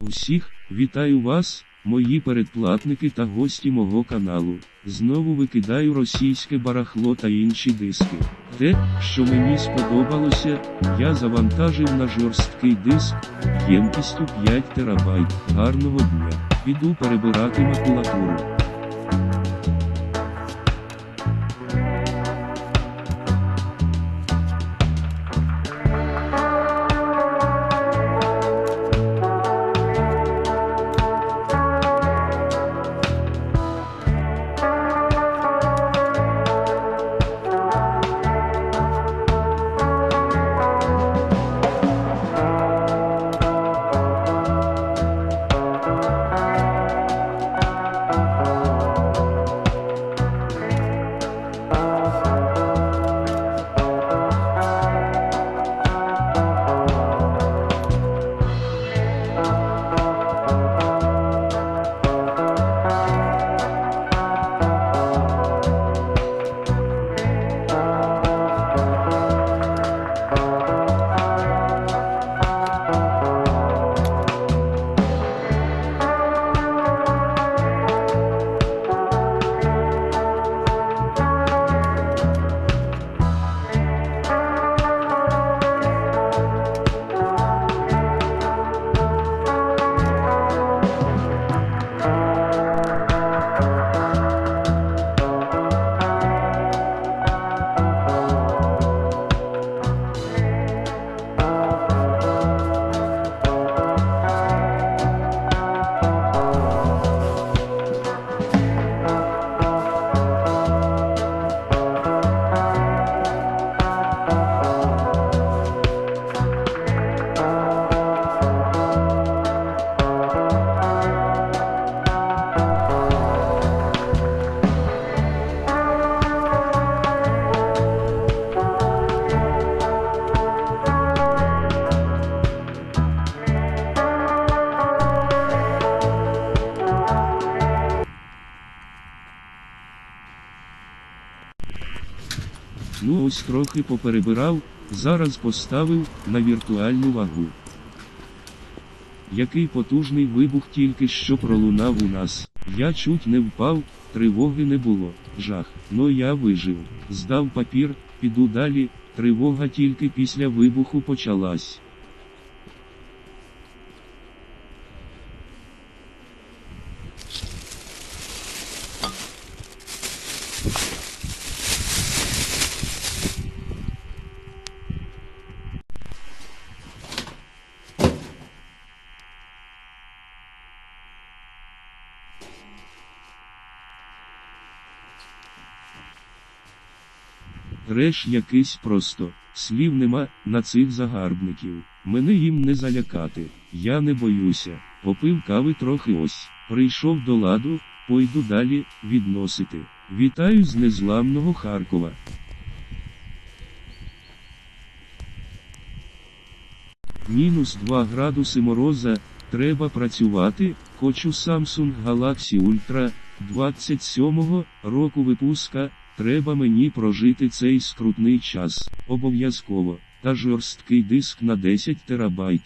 Всіх вітаю вас, мої передплатники та гості мого каналу. Знову викидаю російське барахло та інші диски. Те, що мені сподобалося, я завантажив на жорсткий диск ємкістю 5 терабайт. Гарного дня. Піду перебирати макулатуру. Ну ось трохи поперебирав, зараз поставив на віртуальну вагу. Який потужний вибух тільки що пролунав у нас. Я чуть не впав, тривоги не було. Жах. Но я вижив. Здав папір, піду далі, тривога тільки після вибуху почалась. Треш якийсь просто, слів нема на цих загарбників. Мене їм не залякати, я не боюся. Попив кави трохи ось. Прийшов до ладу, пойду далі відносити. Вітаю з незламного Харкова. Мінус 2 градуси мороза, треба працювати, хочу Samsung Galaxy Ultra 27 року випуска, треба мені прожити цей скрутний час, обов'язково, та жорсткий диск на 10 терабайт.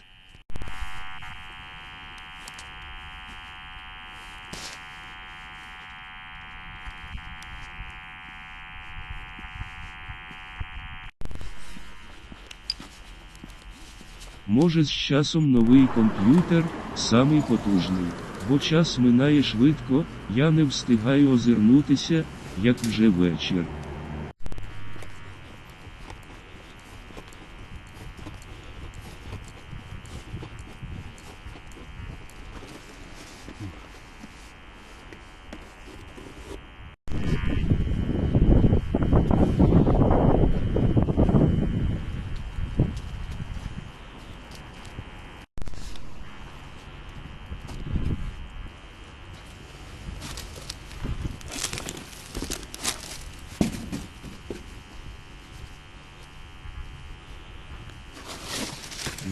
Може з часом новий комп'ютер, самий потужний. Бо час минає швидко, я не встигаю озирнутися, як вже вечір.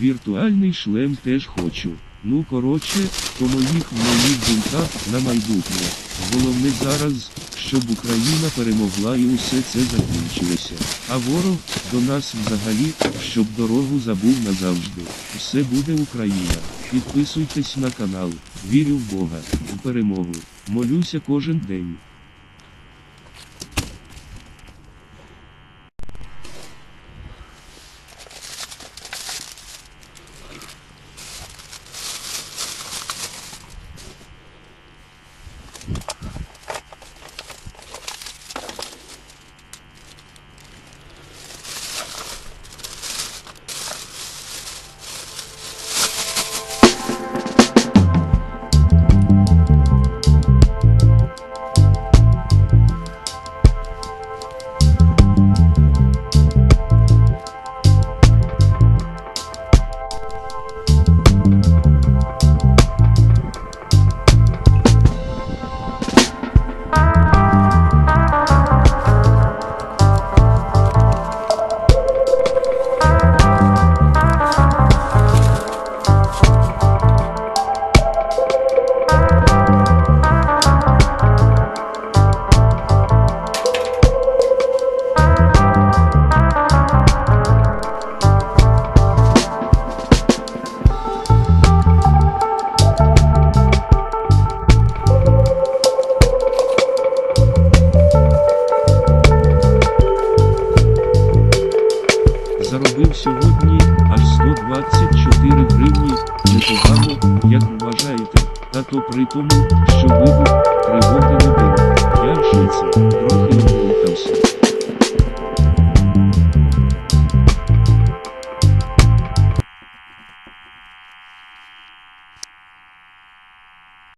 Віртуальний шлем теж хочу. Ну коротше, по моїх в моїх думках на майбутнє. Головне зараз, щоб Україна перемогла і усе це закінчилося. А ворог до нас взагалі, щоб дорогу забув назавжди. Все буде Україна. Підписуйтесь на канал. Вірю в Бога, в перемогу. Молюся кожен день. При тому, що вибух тривоги не було. Я в шоці.